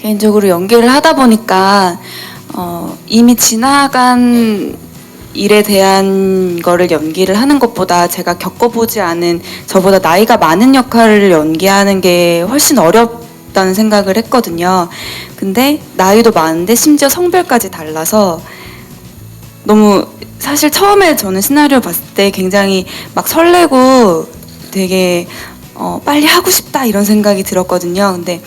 개인적으로 연기를 하다 보니까 어, 이미 지나간 일에 대한 거를 연기를 하는 것보다 제가 겪어보지 않은 저보다 나이가 많은 역할을 연기하는 게 훨씬 어렵다는 생각을 했거든요. 근데 나이도 많은데 심지어 성별까지 달라서 너무 사실 처음에 저는 시나리오 봤을 때 굉장히 막 설레고 되게 어, 빨리 하고 싶다 이런 생각이 들었거든요. 근데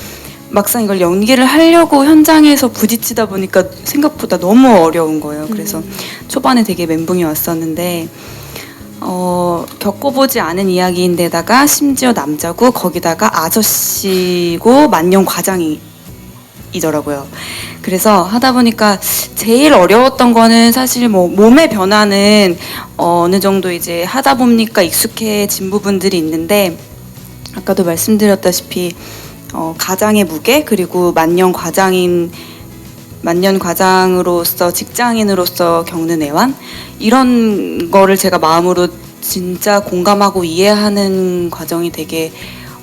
막상 이걸 연기를 하려고 현장에서 부딪히다 보니까 생각보다 너무 어려운 거예요. 그래서 초반에 되게 멘붕이 왔었는데 어, 겪어보지 않은 이야기인데다가 심지어 남자고 거기다가 아저씨고 만년 과장이 이더라고요. 그래서 하다 보니까 제일 어려웠던 거는 사실 뭐 몸의 변화는 어, 어느 정도 이제 하다 보니까 익숙해진 부분들이 있는데 아까도 말씀드렸다시피 어, 가장의 무게 그리고 만년 과장인 만년 과장으로서 직장인으로서 겪는 애환 이런 거를 제가 마음으로 진짜 공감하고 이해하는 과정이 되게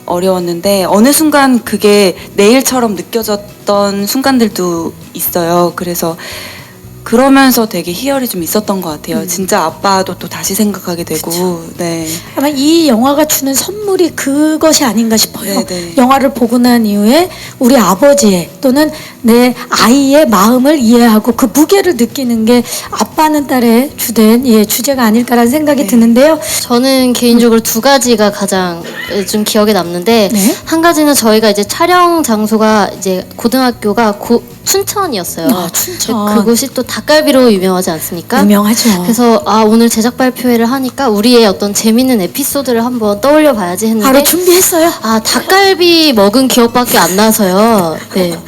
어려웠는데 어느 순간 그게 내일처럼 느껴졌던 순간들도 있어요. 그래서 그러면서 되게 희열이 좀 있었던 것 같아요. 진짜 아빠도 또 다시 생각하게 되고, 네. 아마 이 영화가 주는 선물이 그것이 아닌가 싶어요. 네네. 영화를 보고 난 이후에 우리 아버지의 또는 내 아이의 마음을 이해하고 그 무게를 느끼는 게 아빠는 딸의 주된 예, 주제가 아닐까라는 생각이 네. 드는데요. 저는 개인적으로 두 가지가 가장 좀 기억에 남는데 네. 한 가지는 저희가 이제 촬영 장소가 이제 고등학교가 고, 춘천이었어요. 아, 춘천. 그곳이 또 닭갈비로 유명하지 않습니까? 유명하죠. 그래서 아 오늘 제작 발표회를 하니까 우리의 어떤 재밌는 에피소드를 한번 떠올려 봐야지 했는데 바로 준비했어요. 아 닭갈비 먹은 기억밖에 안 나서요. 네.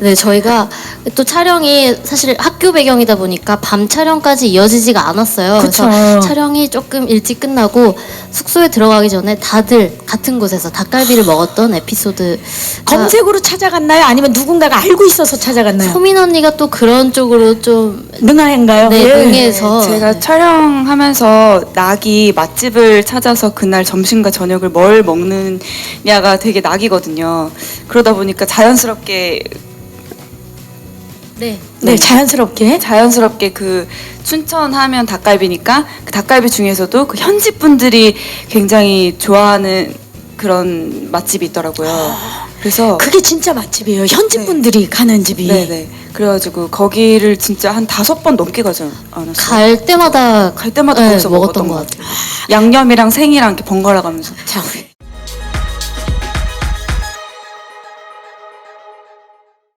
네, 저희가 또 촬영이 사실 학교 배경이다 보니까 밤 촬영까지 이어지지가 않았어요. 그쵸. 래서 촬영이 조금 일찍 끝나고 숙소에 들어가기 전에 다들 같은 곳에서 닭갈비를 먹었던 에피소드. 검색으로 찾아갔나요? 아니면 누군가가 알고 있어서 찾아갔나요? 소민 언니가 또 그런 쪽으로 좀 능한가요? 네, 예. 능해서 제가 네. 촬영하면서 낙이 맛집을 찾아서 그날 점심과 저녁을 뭘 먹느냐가 되게 낙이거든요. 그러다 보니까 자연스럽게 네. 네, 자연스럽게. 자연스럽게 그 춘천 하면 닭갈비니까 그 닭갈비 중에서도 그 현지 분들이 굉장히 좋아하는 그런 맛집이 있더라고요. 그래서 그게 진짜 맛집이에요. 현지 네. 분들이 가는 집이. 네네 그래가지고 거기를 진짜 한 다섯 번 넘게 가지 않았어요. 갈 때마다 갈 때마다 네, 거기서 먹었던 것 같아요. 양념이랑 생이랑 이렇게 번갈아 가면서 자, 우리